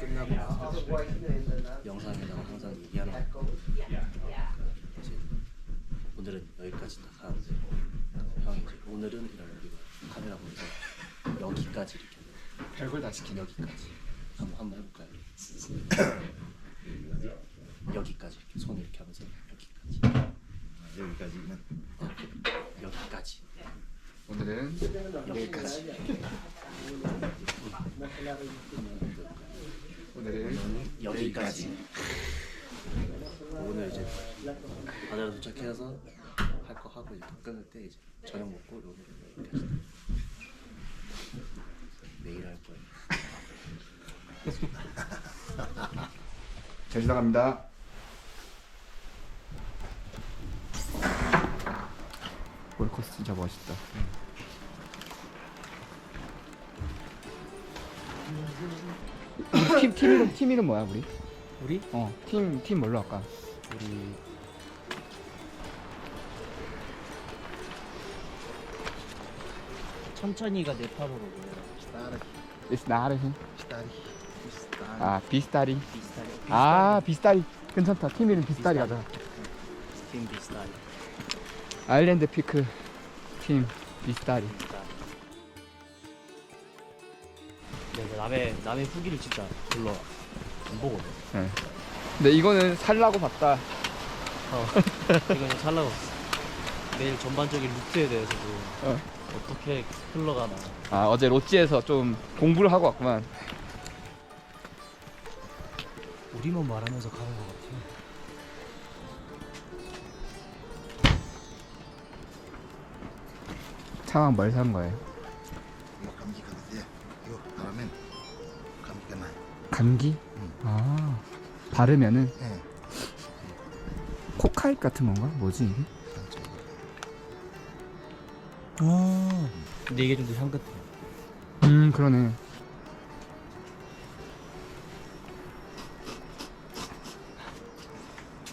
끝나고 나서 이제 오늘은 여기까지 딱 하는데 이렇게 별걸 다 시키네. 여기까지 한번 한번 해볼까요? 여기까지 이렇게 손 이렇게 하면서 여기까지 여기까지는 어, 여기까지 오늘은 여기까지 오늘은 여기까지 오늘 이제 바다로 도착해서 할 거 하고 이제 끊을 때 이제 저녁 먹고 오늘 여기까지 내일 할 거예요 잘 지나갑니다. 월커스 진짜 멋있다. 팀, 팀 이름 팀 이름 뭐야 우리? 우리? 어 팀 팀 뭘로 할까? 우리 천천히가 네팔어로 뭐예요? It's not a. 비스타리 비스타리 아 비스타리. 비스타리 아 비스타리. 괜찮다. 팀 이름 비스타리 가자. 팀 비스타리 아일랜드 피크 팀 비스타리. 네, 남의 남의 후기를 진짜 별로 안 보거든. 네. 근데 이거는 살라고 봤다. 어, 이거 좀 살라고. 내일 전반적인 루트에 대해서도 어. 어떻게 흘러가나. 아 어제 로찌에서 좀 공부를 하고 왔구만. 우리만 말하면서 가는 것 같아. 상황 뭘산 거예요? 이거 감기 걸리세요 이거 바르면 감기가 나요 감기? 응. 아 바르면은 예 코카잎 같은 건가? 뭐지 이게? 아. 근데 이게 좀 더 향긋해. 음 그러네.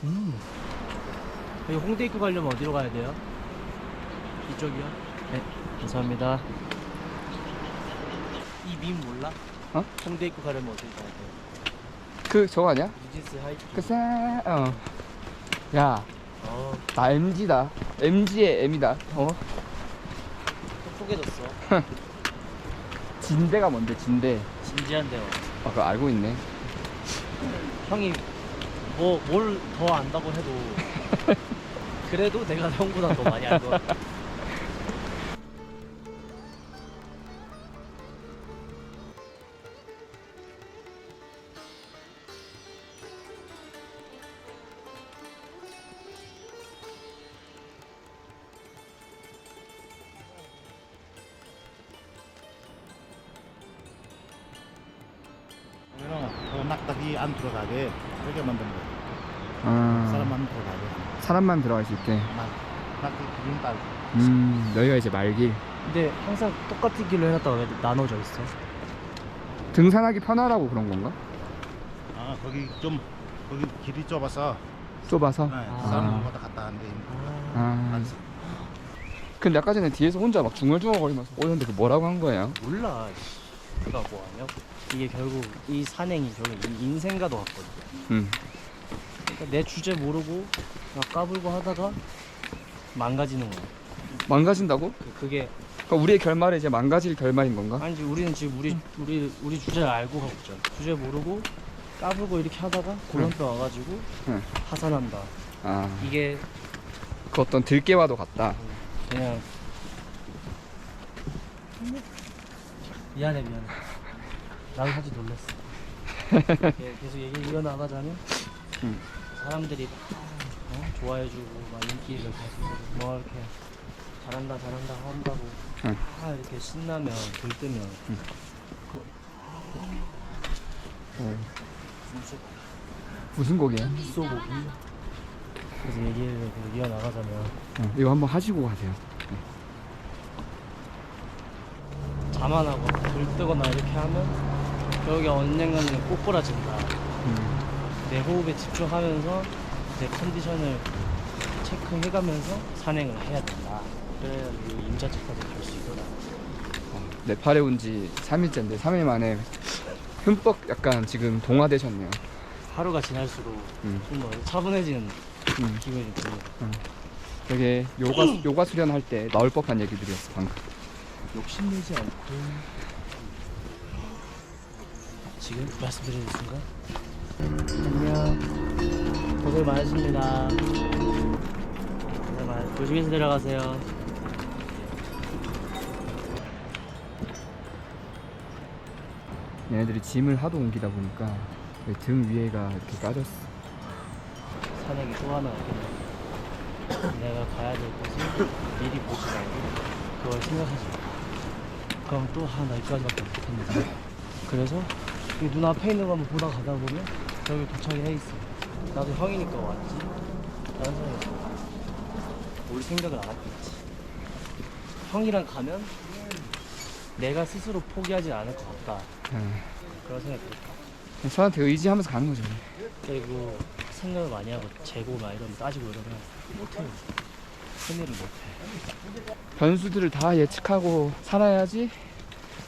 음. 여기 홍대 입구 가려면 어디로 가야 돼요? 이쪽이요? 네, 감사합니다. 이 밈 몰라? 어? 홍대 입구 가려면 어디 가야 돼요? 그 저거 아니야? 유진스 하이킹. 그새 어. 야, 어, 나 MG다. MG의 M이다. 어? 똑똑해졌어. 진대가 뭔데? 진대. 진지한데요. 아, 그거 알고 있네. 형이 뭐 뭘 더 안다고 해도 그래도 내가 형보다 더 많이 알고 그러면 그 낙딱이 안 들어가게 그렇게 만든 거예요 아, 사람만 들어가게 사람만 들어갈 수 있게. 낙 낙지 기름 딸 음, 여기가 이제 말길. 근데 항상 똑같은 길로 해놨다가 왜 나눠져 있어? 등산하기 편하라고 그런 건가? 아 거기 좀 거기 길이 좁아서 좁아서. 네, 아. 사람 왔다 갔다 하는데 아. 안 근데 아까 전에 뒤에서 혼자 막 중얼중얼거리면서 오는데 그 뭐라고 한 거예요? 몰라 그가 뭐 하냐 이게 결국 이 산행이 결국 이 인생과도 같거든 음. 그러니까 내 주제 모르고 그냥 까불고 하다가 망가지는 거야 망가진다고? 그- 그게 그러니까 우리의 결말이 이제 망가질 결말인 건가? 아니지 우리는 지금 우리 우리 우리 주제를 알고 가고 있잖아 주제 모르고 까불고 이렇게 하다가 골런뼈 와가지고 응. 파산한다 아, 이게 그 어떤 들깨와도 같다. 그냥 미안해 미안해 나도 사실 놀랐어 이렇게 계속 얘기 이어나가자면 응. 사람들이 막, 어? 좋아해주고 막 인기를 가지고 뭐 이렇게 잘한다 잘한다 한다고 응. 다 이렇게 신나면 들뜨면 어, 무슨 무슨 곡이에요? 소고기 그래서 얘기를 계속 이어나가자면 어, 이거 한번 하시고 가세요. 자만하고 들뜨거나 이렇게 하면 여기 언젠가는 꼬꾸라진다 음. 내 호흡에 집중하면서 내 컨디션을 체크해가면서 산행을 해야 된다. 그래야 이 임자체까지 갈 수 있더라. 어, 네팔에 온 지 3일째인데 3일 만에 흠뻑 약간 지금 동화되셨네요. 하루가 지날수록 음. 좀 더 차분해지는 음. 기분이 좀 듭니다. 되게 요가 요가 수련할 때 나올 법한 얘기들이었어 방금. 욕심내지 않고 지금 말씀드리는 순간. 안녕. 고생 많으십니다. 조심해서 내려가세요. 얘네들이 짐을 하도 옮기다 보니까 등 위에가 이렇게 까졌어. 산액이 또 하나 없겠네. 내가 가야 될 곳을 미리 보지 말고 그걸 생각하지 마. 그럼 또 하나 여기까지밖에 없겠는데. 그래서 이 눈 앞에 있는 거 한번 보다 가다 보면 저기 도착이 해 있어 나도 형이니까 왔지 다른 사람이 올 생각을 안 했겠지 형이랑 가면 내가 스스로 포기하지 않을 것 같다 응. 그런 생각이 들었다 네. 저한테 의지하면서 가는 거죠. 그리고 생각을 많이 하고 재고 막 이러면 따지고 이러면 못해요. 큰일을 못해. 변수들을 다 예측하고 살아야지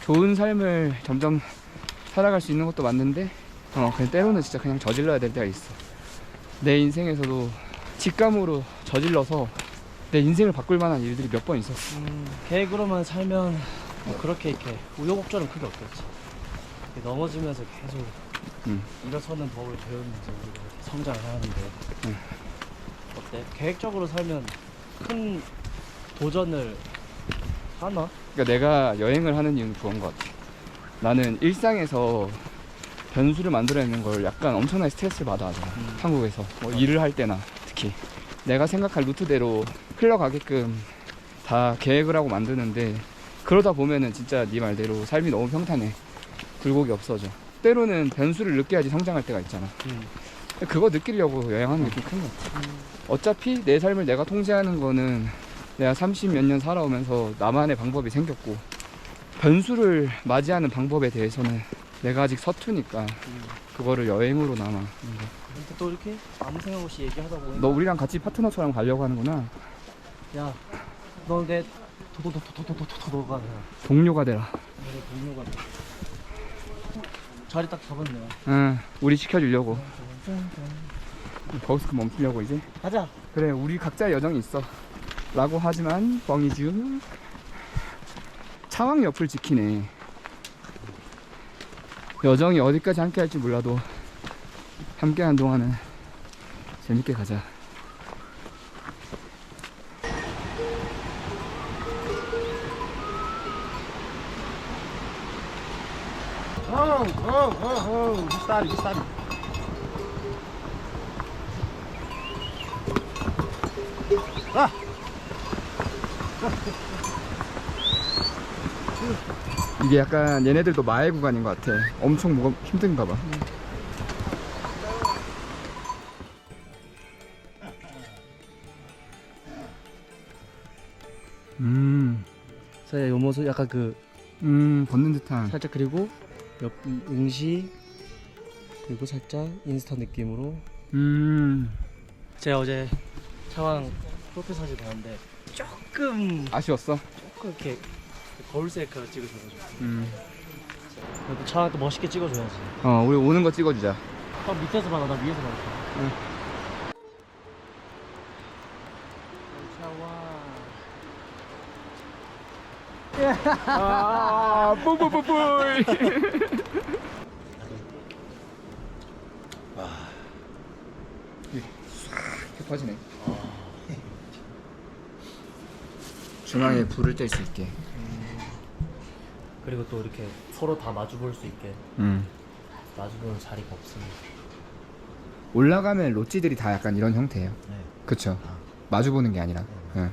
좋은 삶을 점점 살아갈 수 있는 것도 맞는데 어 그냥 때로는 진짜 그냥 저질러야 될 때가 있어 내 인생에서도 직감으로 저질러서 내 인생을 바꿀 만한 일들이 몇 번 있었어 음, 계획으로만 살면 뭐 그렇게 이렇게 우여곡절은 크게 없겠지. 이렇게 넘어지면서 계속 음. 일어서는 법을 배우면서 우리가 이렇게 성장을 하는데 음. 어때? 계획적으로 살면 큰 도전을 하나? 그러니까 내가 여행을 하는 이유는 그건 것 같아 나는 일상에서 변수를 만들어내는 걸 약간 엄청나게 스트레스를 받아 하잖아 음. 한국에서. 뭐 일을 할 때나 특히. 내가 생각할 루트대로 흘러가게끔 다 계획을 하고 만드는데 그러다 보면은 진짜 네 말대로 삶이 너무 평탄해. 굴곡이 없어져. 때로는 변수를 느껴야지 성장할 때가 있잖아. 음. 그거 느끼려고 여행하는 게 좀 큰 것 같아. 어차피 내 삶을 내가 통제하는 거는 내가 30 몇 년 살아오면서 나만의 방법이 생겼고 변수를 맞이하는 방법에 대해서는 내가 아직 서투니까 음. 그거를 여행으로 남아 근데 또 이렇게 아무 생각 없이 얘기하다 보니 너 우리랑 같이 파트너처럼 가려고 하는구나 야, 너내 도도도도도도도도가 동료가 되라 내 동료가 돼. 자리 딱 잡았네요. 응 우리 시켜주려고 거기서 멈추려고 이제 가자. 그래 우리 각자의 여정이 있어 라고 하지만 뻥이지 차왕 옆을 지키네 여정이 어디까지 함께 할지 몰라도 함께 하는 동안은 재밌게 가자 Oh, oh, oh, oh. Gustavo. 이게 약간 얘네들도 마의 구간인 것 같아. 엄청 뭐가 힘든가 봐. 음, 자, 요 모습 약간 그 음 걷는 듯한. 살짝 그리고 옆 응시 그리고 살짝 인스타 느낌으로. 음. 제가 어제 차왕 프로필 사진 봤는데 조금 아쉬웠어? 조금 이렇게 거울 셀카 찍으셔가지고 음. 그래도 차왕 또 멋있게 찍어줘야지. 어 우리 오는 거 찍어주자 형 밑에서 봐라, 나 위에서 봐라. 응. 아 뿌뿌뿌뿌 깊어지네 중앙에 불을 뗄 수 있게 그리고 또 이렇게 서로 다 마주 볼 수 있게 음. 마주 보는 자리가 없습니다. 올라가면 롯지들이 다 약간 이런 형태예요 네. 그쵸 마주 보는 게 아니라 응.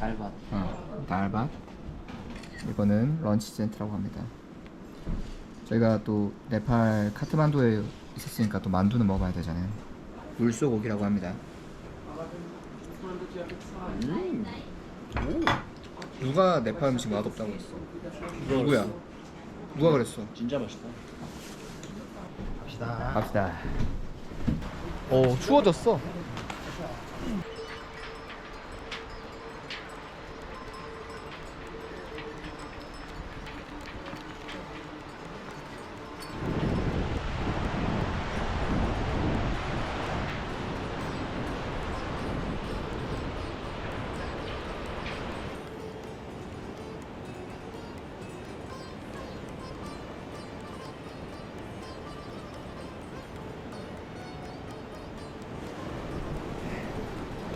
달밭. 어, 달밥 이거는 런치 센트라고 합니다 저희가 또 네팔 카트만두에 있었으니까 또 만두는 먹어봐야 되잖아요 물소고기라고 합니다 음. 오. 누가 네팔 음식 맛없다고 했어? 누구야? 누가 그랬어? 진짜 맛있다. 갑시다. 갑시다. 오 추워졌어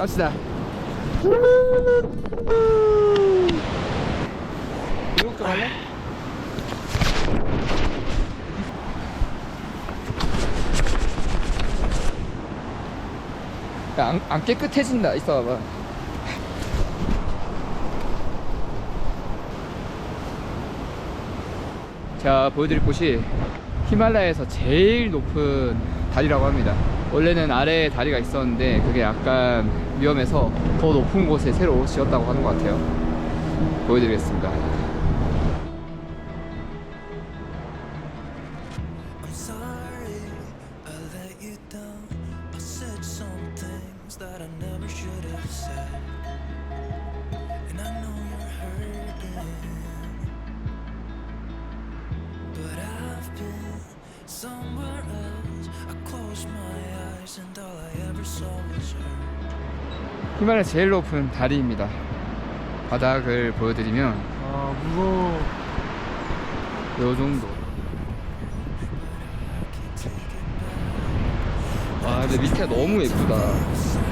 갑시다. 이쪽도 갈래? 야, 안, 안 깨끗해진다. 있어 봐봐. 자, 보여드릴 곳이 히말라야에서 제일 높은 다리라고 합니다. 원래는 아래에 다리가 있었는데 그게 약간 위험해서 더 높은 곳에 새로 지었다고 하는 것 같아요. 보여드리겠습니다. 히말라야 제일 높은 다리입니다. 바닥을 보여드리면 아 무서워 요 정도. 와, 근데 밑에 너무 예쁘다.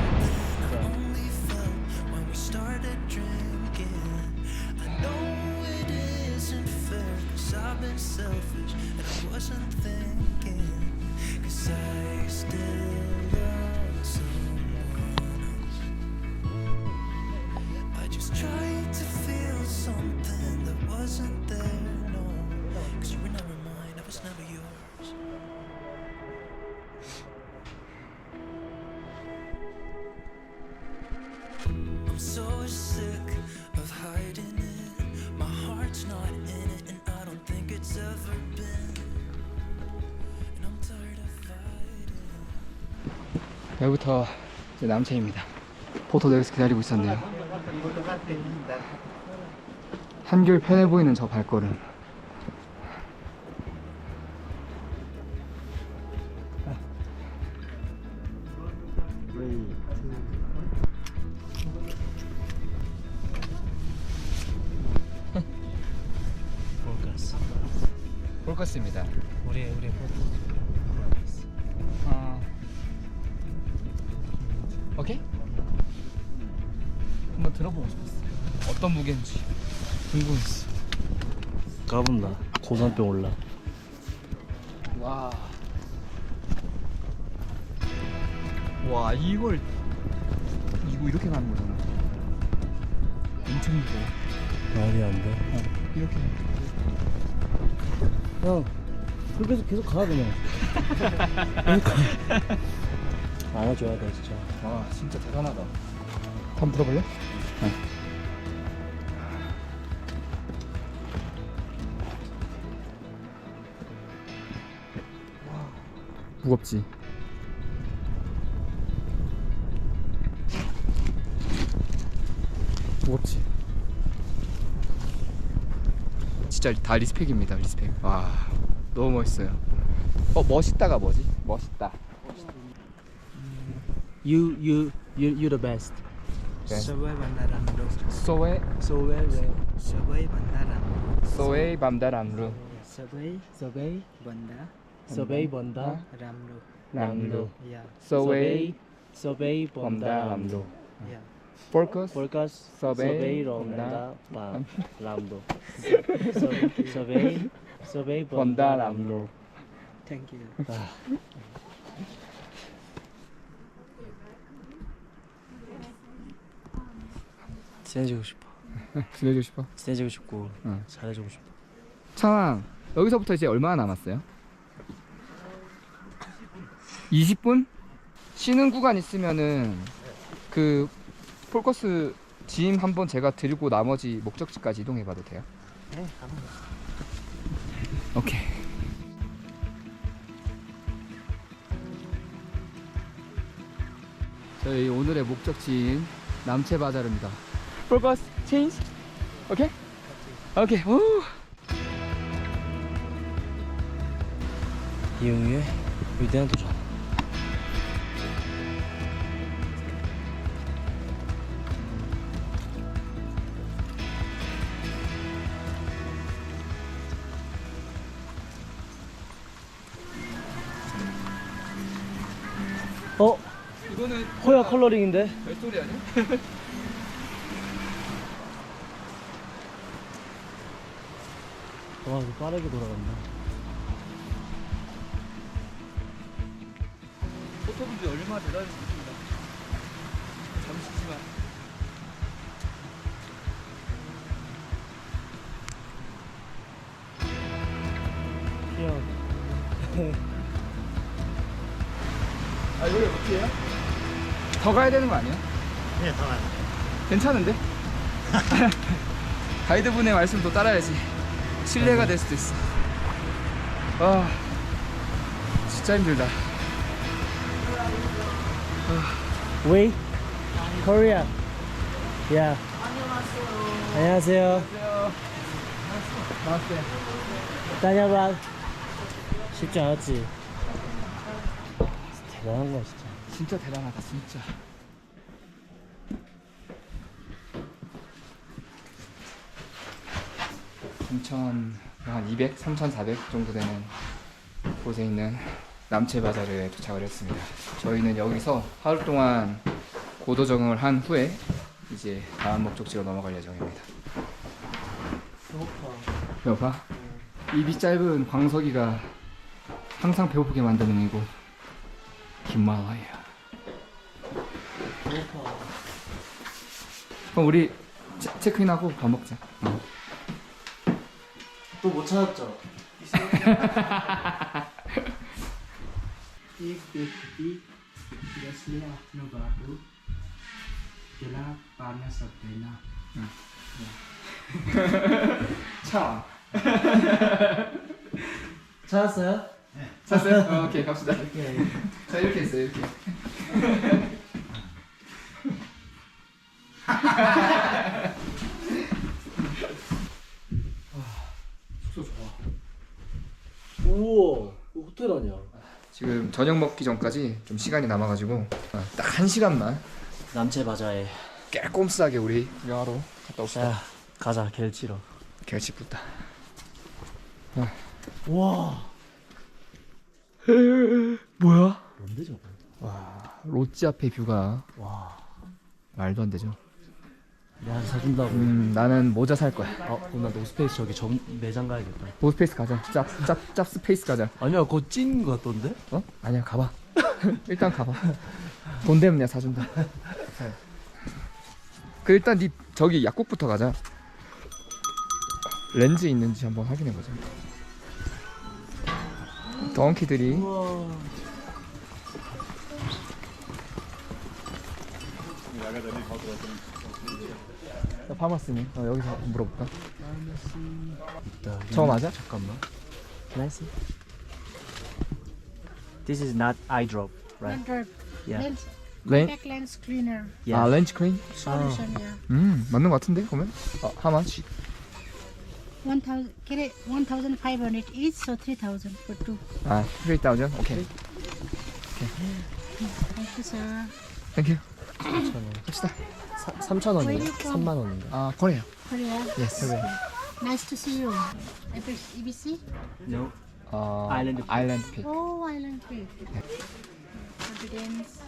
남체입니다. 포토도 여기서 기다리고 있었네요. 한결 편해 보이는 저 발걸음. 그래서 계속 가 그냥 그러니까 안아줘야 돼 진짜 와 진짜 대단하다. 한번 들어볼래? 네. 무겁지. 무겁지. 진짜 다 리스펙입니다 리스펙. 와 너무 멋있어요. 어 멋있다가 뭐지? 멋있다. You you you you the best. Soe bandaramru. Soe Soe Soe bandaramru. Soe bandaramru. Soe Soe banda. Soe banda ramru. Ramru. Yeah. Soe Soe banda ramru. Yeah. Focus. Focus. Soe banda ramru. Soe Soe 서베이 번달 암로. Thank you. Ah. 친해지고 싶어. 지내주고 싶어. 친해지고 싶고 응. 잘해주고 싶어. 창아 여기서부터 이제 얼마나 남았어요? 20분? 쉬는 구간 있으면은 그 폴커스 짐 한번 제가 들고 나머지 목적지까지 이동해봐도 돼요? 네, 가능합니다. 오케이. 저희 오늘의 목적지인 남체 바자르입니다. 폴커스 체인지 오케이? 오케이 오 이응유의 위대한 도전 호야 컬러링인데? 별소리 아니야? 와 이거 빠르게 돌아간다 포토분들이 얼마나 대단한지 모릅니다. 잠시지만. 귀여워 아 이거 어떻게 해요? 더 가야 되는 거 아니야? 네, 더 가요. 괜찮은데? 가이드분의 말씀도 따라야지. 신뢰가 될 수도 있어. 아, 진짜 힘들다. Wait Korea Yeah 안녕하세요 나왔어요. 다녀봐 쉽지 않았지 대단한 거야 진짜 진짜 대단하다, 진짜. 삼천 한 200, 3,400 정도 되는 곳에 있는 남체 바자르에 도착을 했습니다. 저희는 여기서 하루 동안 고도 적응을 한 후에 이제 다음 목적지로 넘어갈 예정입니다. 배고파? 입이 짧은 광석이가 항상 배고프게 만드는 이곳 히말라야. 그럼 우리 체, 체크인하고 밥 먹자. 어. 또 못 찾았죠? एक व्यक्ति जसले आफ्नो बाटो त्यसलाई पार्न सक्दैन 차. 찾았어요? 찼어요? 어, 오케이 갑시다. 자 이렇게 했어요 이렇게. 숙소 좋아. 우와 이거 호텔 아니야 지금 저녁 먹기 전까지 좀 시간이 남아가지고 딱 한 시간만 남체 바자에 깨꼼스하게 우리 영화로 갔다 옵시다. 자 가자 갤치러 결치 붙다. 우와 뭐야? 뭔데 저거 와 로찌 앞에 뷰가 와 말도 안 되죠. 내가 사준다고 음 나는 모자 살 거야. 어 그럼 나 노스페이스 저기 점, 매장 가야겠다 노스페이스 가자. 짭짭짭 스페이스 가자. 아니야 그거 찐거 같던데? 어? 아니야 가봐. 일단 가봐. 돈 되면 내가 사준다. 그 일단 니 저기 약국부터 가자. 렌즈 있는지 한번 확인해 보자. 덩키들이 우와 나 파마스니 어, 여기서 물어볼까? 저거 맞아? 잠깐만 Can I see? This is not eye drop right? Hundred Yeah. lens, 렌? contact lens cleaner 아 렌즈 크림? solution. Yeah, 음 맞는 것 같은데 그러면? 어 하마치? one thousand. Get it? One thousand five hundred each, so three thousand for two. 아 3,000 오케이 Thank you, sir. 땡큐 3,000원 갑시다 3,000원인가? Where you from? 3만 원인가? 아 코리아 Korea. 예스 Nice to see you. EBC? No 어 아일랜드 픽. 아일랜드 픽 Oh, Island Creek. Confidence.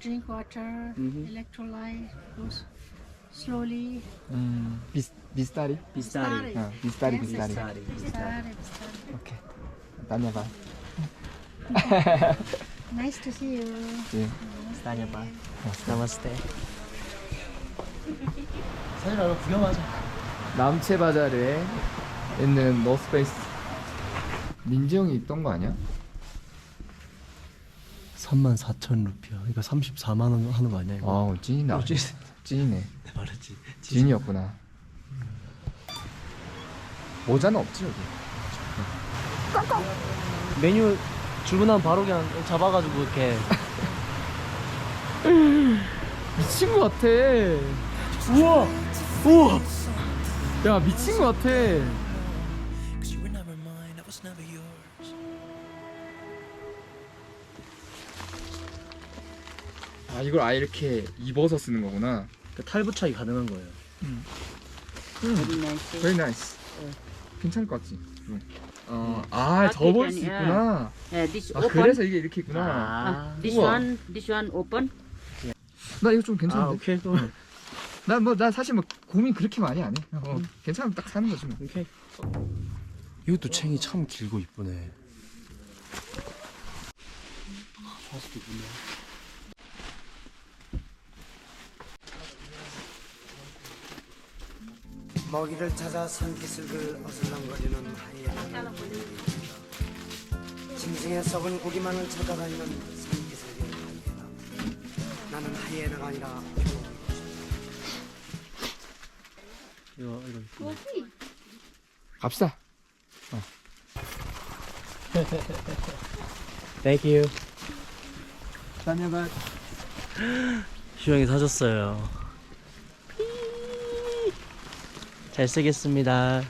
Drink water. Electrolyte. Goes slowly. 음 비스, 비스타리? 비스타리 어 비스타리 Yes, 비스타리 비스타리 Bistari, bistari. 오케이 다녀봐 Nice to see you. 예. 다녀봐 나마스테 사진 말고 구경하자 남체 바자르에 있는 노스페이스 민지 형이 입던 거 아니야? 3만 4천 루피야. 그러니까 34만 원 하는 거 아니야 이거? 아 찐이다. 어, 찐. 찐이네. 내 말했지 찐이었구나. 모자는 없지 여기. 메뉴 주문하면 바로 그냥 잡아가지고 이렇게. 미친 거 같아. 우와 우와 야 미친 거 같아 Cause you were never mine, I was never yours. 아 이걸 아예 이렇게 입어서 쓰는 거구나 그 탈부착이 가능한 거예요 very nice 괜찮을 것 같지? 응. 어, 아 접을 수 있구나 Yeah, this 아 open. 그래서 이게 이렇게 있구나 아 This 우와. one, this one open. 나 이거 좀 괜찮은데. 아 오케이 그럼 난뭐나 사실 뭐 고민 그렇게 많이 안 해. 어, 괜찮으면 딱 사는 거지 뭐. 오케이 이것도 챙이 참 길고 이쁘네. 먹이를 찾아 산기슭을 어슬렁거리는 보입니다. 짐승의 썩은 고기만을 찾아다니는 산기슭의 하이에나. 나는 하이에나가 아니라 이거 이거 이쁘네 갑시다. Thank you. 휴영이 사줬어요. 잘 쓰겠습니다.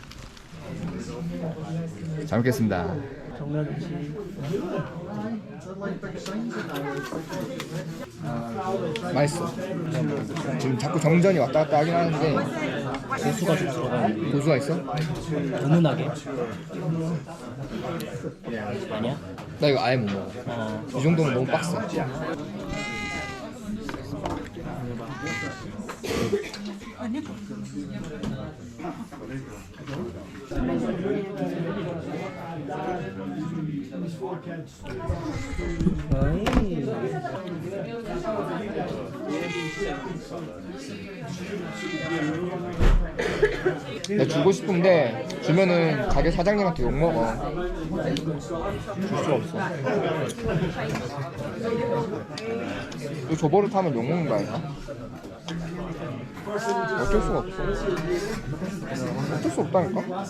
잘 먹겠습니다. 정면 씨 맛있어. 지금 자꾸 정전이 왔다 갔다 하긴 하는데 고수가 좀 들어가요 고수가 있어? 은은하게 아니야? 나 이거 아예 못 먹어. 어 이 정도면 너무 빡세. 내가 주고 싶은데 주면은 가게 사장님한테 욕 먹어. 줄 수가 없어. 이거 저버릇 하면 욕 먹는 거 아니야? 어쩔 수가 없어. 어쩔 수 없다니까.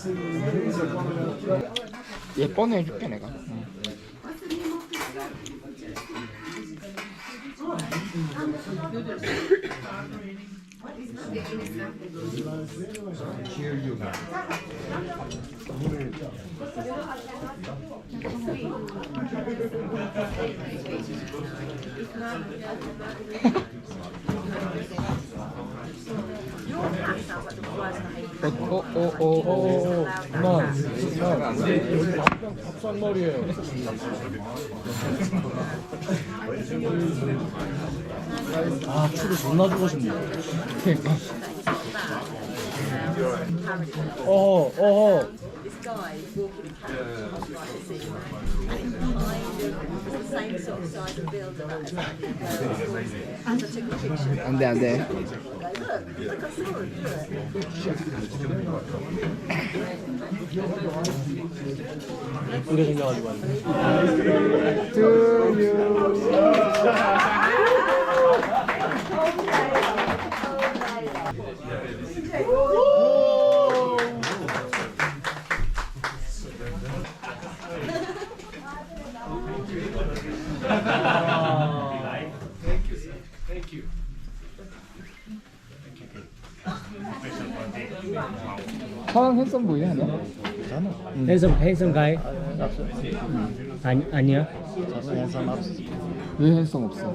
예뻐내 해줄게 내가. 응. 어어어어 엄마 아 추루 존나 주고 싶네 어허 어허 guy walking past the same sort of size and build that as I And I took a picture. I'm down there. Look, I saw him do it. You. 상황 핸섬 보이 아니야? 핸섬 핸섬 가이 아니 아니야? 왜 핸섬 없어?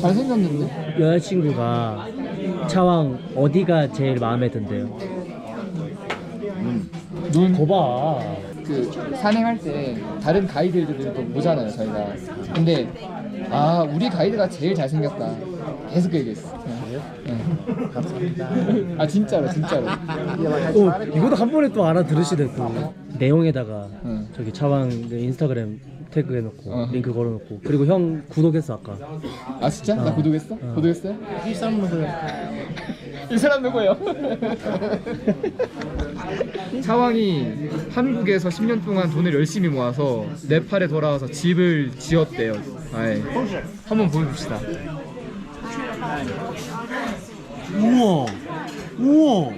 잘생겼는데? 여자친구가 차왕 어디가 제일 마음에 든대요? 눈. 거봐. 그 산행할 때 다른 가이드들도 보잖아요 저희가. 근데 아 우리 가이드가 제일 잘생겼다. 계속 그 얘기했어 응. 감사합니다 아 진짜로 진짜로 어, 이것도 한 번에 또 알아들으시네 또 내용에다가 응. 저기 차왕 그 인스타그램 태그 해놓고 어. 링크 걸어놓고 그리고 형 구독했어 아까 아 진짜? 나 구독했어? 구독했어요? 이 사람 누구예요? 이 사람 누구예요? 차왕이 한국에서 10년 동안 돈을 열심히 모아서 네팔에 돌아와서 집을 지었대요 아이, 한번 보여줍시다 우와. 우와.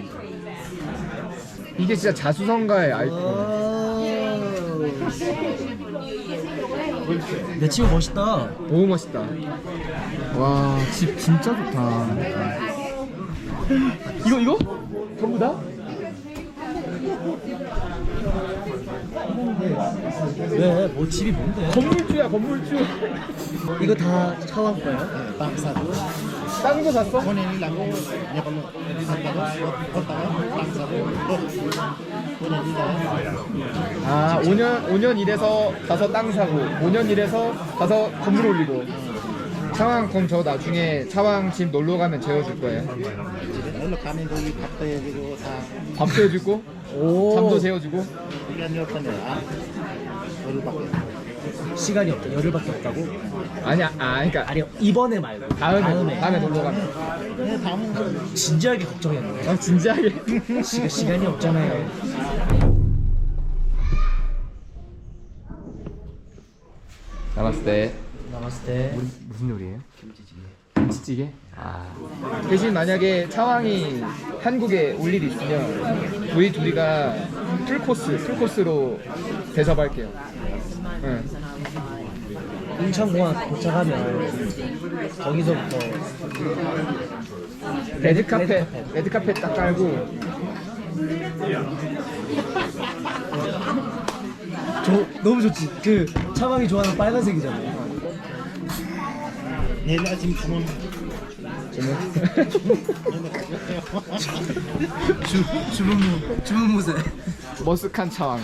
이게 진짜 자수성가의 아이콘 내 친구 멋있다. 너무 멋있다. 와 집 진짜 좋다. 이거 이거? 전부 다? 왜? 뭐 집이 뭔데? 건물주야 건물주 이거 다 차왕 거예요? 딴거 샀어? 본인이 나고 이걸로 산다고 걷다가 땅 사고 본인이 나 아 5년 5년 일해서 가서 땅 사고 5년 일해서 가서 건물 올리고 차왕 그럼 저 나중에 차왕 집 놀러 가면 재워줄 거예요. 놀러 가면 거기 밥도 해주고 다 밥도 해주고 잠도 재워주고. 시간이 없다면 아 열흘밖에 시간이 없다. 열흘밖에 없다고? 아니야, 아 그러니까 아니 이번에 말고 다음에 다음에, 놀러 가면. 네, 다음은 진지하게 걱정했네. 아 진지하게. 시간, 시간이 없잖아요. 남았을 때 남았을 때 무슨 요리예요? 김치찌개. 김치찌개? 아. 대신 만약에 차왕이 한국에 올 일이 있으면 우리 둘이가 풀 코스, 풀 코스로 대접할게요. 응. 인천공항 도착하면 거기서부터 레드 카펫, 레드 카펫 딱 깔고 저 너무 좋지. 그 차방이 좋아하는 빨간색이잖아요. 내일 아침 주문 주 주문무 주문무새. 머스칸 차왕.